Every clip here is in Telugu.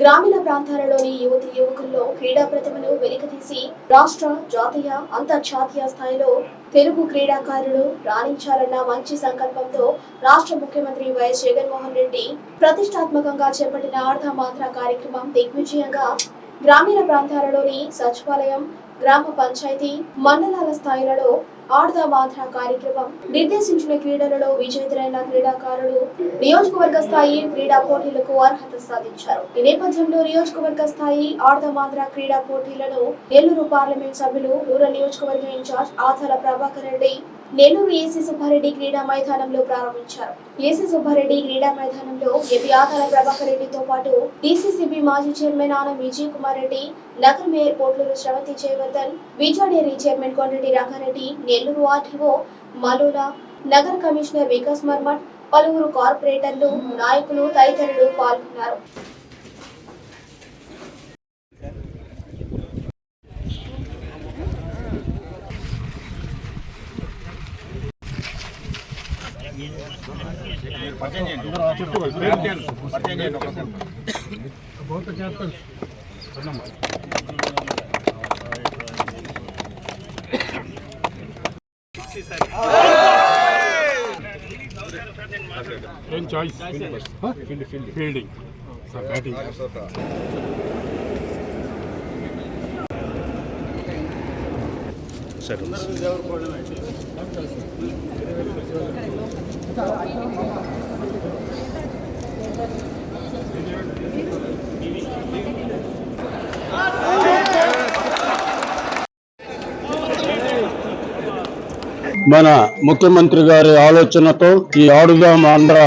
గ్రామీణ ప్రాంతాలలోని యువతి యువకుల్లో క్రీడా ప్రతిభను వెలికితీసి రాష్ట్ర జాతీయ అంతర్జాతీయ స్థాయిలో తెలుగు క్రీడాకారులు రాణించాలన్న మంచి సంకల్పంతో రాష్ట్ర ముఖ్యమంత్రి వైఎస్ జగన్మోహన్ రెడ్డి ప్రతిష్టాత్మకంగా చేపట్టిన అర్ధమాత్ర కార్యక్రమం దిగ్విజయంగా గ్రామీణ ప్రాంతాలలోని సచివాలయం గ్రామ పంచాయతీ మండలాల స్థాయిలలో ఆడదా మాత్ర కార్యక్రమం నిర్దేశించిన క్రీడలలో విజేతలైన క్రీడాకారులు నియోజకవర్గ స్థాయి క్రీడా పోటీలకు అర్హత సాధించారు. ఈ నేపథ్యంలో నియోజకవర్గ స్థాయి ఆడదా క్రీడా పోటీలను నెల్లూరు పార్లమెంట్ సభ్యులు రూరల్ నియోజకవర్గ ఇన్ఛార్జ్ ఆథల ప్రభాకర్ రెడ్డి నెల్లూరు ఏసీ సుబ్బారెడ్డి క్రీడా మైదానంలో ప్రారంభించారు ఏసీ సుబ్బారెడ్డి క్రీడా మైదానంలో ఏపీ ఆథల ప్రభాకర్ రెడ్డితో పాటు డీసీసీబీ మాజీ చైర్మన్ ఆనం విజయ్ కుమార్ రెడ్డి నగర mayor Potluru Sravanthi Jayavardhan Vijaya Dairy chairman Kondareddy Rangareddy Nellore RTO Malola నగర కమిషనర్ వికాస్ మర్మట్ పలువురు కార్పొరేటర్లు నాయకులు తదితరులు పాల్గొన్నారు. ఏం చాయిస్ ఫీల్డింగ్ సార్ బ్యాటింగ్ మన ముఖ్యమంత్రి గారి ఆలోచనతో ఈ ఆడుదాం ఆంధ్ర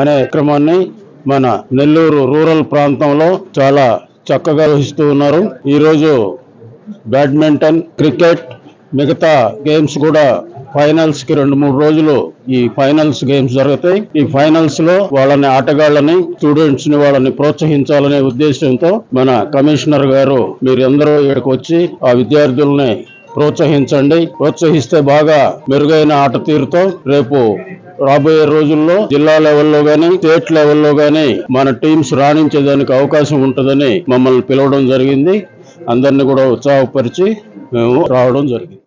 అనే క్రమాన్ని మన నెల్లూరు రూరల్ ప్రాంతంలో చాలా చక్కగా వహిస్తూ ఉన్నారు. ఈరోజు బ్యాడ్మింటన్ క్రికెట్ మిగతా గేమ్స్ కూడా ఫైనల్స్కి రెండు మూడు రోజులు ఈ ఫైనల్స్ గేమ్స్ జరుగుతాయి. ఈ ఫైనల్స్లో వాళ్ళని ఆటగాళ్ళని స్టూడెంట్స్ని వాళ్ళని ప్రోత్సహించాలనే ఉద్దేశంతో మన కమిషనర్ గారు మీరందరూ ఇక్కడికి వచ్చి ఆ విద్యార్థుల్ని ప్రోత్సహించండి. ప్రోత్సహిస్తే బాగా మెరుగైన ఆట తీరుతో రేపు రాబోయే రోజుల్లో జిల్లా లెవెల్లో గానీ స్టేట్ లెవెల్లో గానీ మన టీమ్స్ రాణించేదానికి అవకాశం ఉంటుందని మమ్మల్ని పిలవడం జరిగింది. అందరిని కూడా ఉత్సాహపరిచి మేము రావడం జరిగింది.